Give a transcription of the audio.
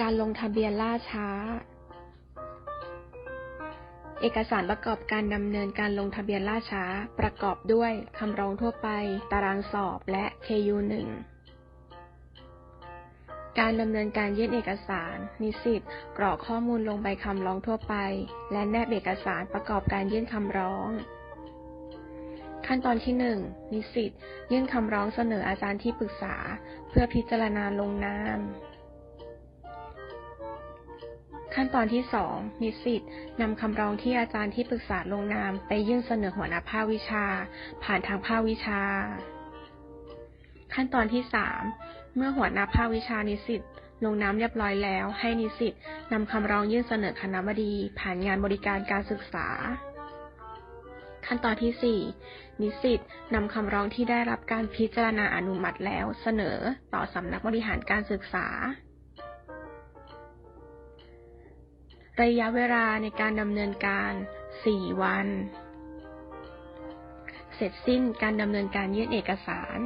การลงทะเบียนล่าช้า เอกสารประกอบการดำเนินการลงทะเบียนล่าช้า ประกอบด้วยคำร้องทั่วไป ตารางสอบและ KU1 การดำเนินการยื่นเอกสาร นิสิตกรอกข้อมูลลงใบคำร้องทั่วไป และแนบเอกสารประกอบการยื่นคำร้อง ขั้นตอนที่ 1 นิสิตยื่นคำร้องเสนออาจารย์ที่ปรึกษา เพื่อพิจารณาลงนาม ขั้นตอนที่ 2 นิสิตนำคำร้องที่อาจารย์ที่ปรึกษาลงนาม ไปยื่นเสนอหัวหน้าภาควิชา ผ่านทางภาควิชา ขั้นตอนที่ 3 เมื่อหัวหน้าภาควิชานิสิตลงนามเรียบร้อยแล้ว ให้นิสิตนำคำร้องยื่นเสนอคณะบดี ผ่านงานบริการการศึกษา ขั้นตอนที่ 4 นิสิตนำคำร้องที่ได้รับการพิจารณาอนุมัติแล้ว เสนอต่อสำนักบริหารการศึกษา ระยะเวลาในการดำเนินการ 4 วัน เสร็จสิ้นการดำเนินการยื่นเอกสาร